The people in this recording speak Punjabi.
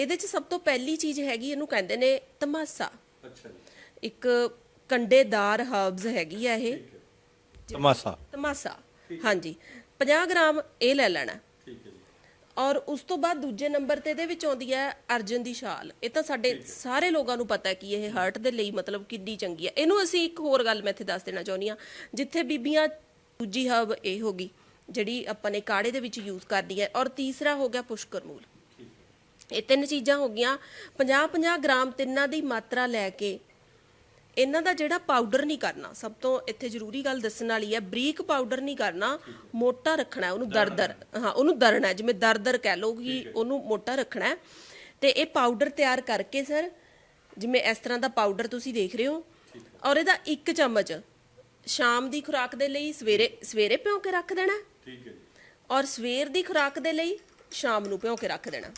ਇਹਦੇ 'ਚ ਸਭ ਤੋਂ ਪਹਿਲੀ ਚੀਜ਼ ਹੈਗੀ ਇਹਨੂੰ ਕਹਿੰਦੇ ਨੇ ਤਮਾਸਾ। ਅੱਛਾ ਜੀ। ਇੱਕ ਕੰਡੇਦਾਰ ਹਰਬਸ ਹੈਗੀ ਆ ਇਹ। ਤਮਾਸਾ। ਤਮਾਸਾ। ਹਾਂਜੀ। 50 ਗ੍ਰਾਮ ਇਹ ਲੈ ਲੈਣਾ। ਠੀਕ ਹੈ ਜੀ। ਔਰ ਉਸ ਤੋਂ ਬਾਅਦ ਦੂਜੇ ਨੰਬਰ ਤੇ ਇਹਦੇ ਵਿੱਚ ਆਉਂਦੀ ਹੈ ਅਰਜਨ ਦੀ ਛਾਲ। ਇਹ ਤਾਂ ਸਾਡੇ ਸਾਰੇ ਲੋਕਾਂ ਨੂੰ ਪਤਾ ਹੈ ਕਿ ਇਹ ਹਾਰਟ ਦੇ ਲਈ ਮਤਲਬ ਕਿੰਨੀ ਚੰਗੀ ਹੈ ਇਹਨੂੰ ਅਸੀਂ ਇੱਕ ਹੋਰ ਗੱਲ ਮੈਂ ਇੱਥੇ ਦੱਸ ਦੇਣਾ ਚਾਹੁੰਦੀ ਹਾਂ। ਜਿੱਥੇ ਬੀਬੀਆਂ ਦੂਜੀ ਹਰਬ ਇਹ ਹੋਗੀ ਜਿਹੜੀ ਆਪਾਂ ਨੇ ਕਾੜੇ ਦੇ ਵਿੱਚ ਯੂਜ਼ ਕਰਦੀ ਹੈ। ਔਰ ਤੀਸਰਾ ਹੋ ਗਿਆ ਪੁਸ਼ਕਰ ਮੂਲ। ਇਹ ਤਿੰਨ ਚੀਜ਼ਾਂ ਹੋ ਗਈਆਂ। 50-50 ਗ੍ਰਾਮ ਤਿੰਨਾਂ ਦੀ ਮਾਤਰਾ ਲੈ ਕੇ ਇਹਨਾਂ ਦਾ ਜਿਹੜਾ ਪਾਊਡਰ ਨਹੀਂ ਕਰਨਾ ਸਭ ਤੋਂ ਇੱਥੇ ਜ਼ਰੂਰੀ ਗੱਲ ਦੱਸਣ ਵਾਲੀ ਹੈ ਬਰੀਕ ਪਾਊਡਰ ਨਹੀਂ ਕਰਨਾ ਮੋਟਾ ਰੱਖਣਾ ਉਹਨੂੰ ਦਰਦਰ ਹਾਂ। ਉਹਨੂੰ ਦਰਣਾ ਜਿਵੇਂ ਦਰਦਰ ਕਹਿ ਲਓ ਕਿ ਉਹਨੂੰ ਮੋਟਾ ਰੱਖਣਾ। ਤੇ ਇਹ ਪਾਊਡਰ ਤਿਆਰ ਕਰਕੇ ਸਰ ਜਿਵੇਂ ਇਸ ਤਰ੍ਹਾਂ ਦਾ ਪਾਊਡਰ ਤੁਸੀਂ ਦੇਖ ਰਹੇ ਹੋ ਔਰ ਇਹਦਾ ਇੱਕ ਚਮਚ ਸ਼ਾਮ ਦੀ ਖੁਰਾਕ ਦੇ ਲਈ ਸਵੇਰੇ ਸਵੇਰੇ ਭਿਓ ਕੇ ਰੱਖ ਦੇਣਾ। ਠੀਕ ਹੈ ਔਰ ਸਵੇਰ ਦੀ ਖੁਰਾਕ ਦੇ ਲਈ ਸ਼ਾਮ ਨੂੰ ਭਿਓ ਕੇ ਰੱਖ ਦੇਣਾ।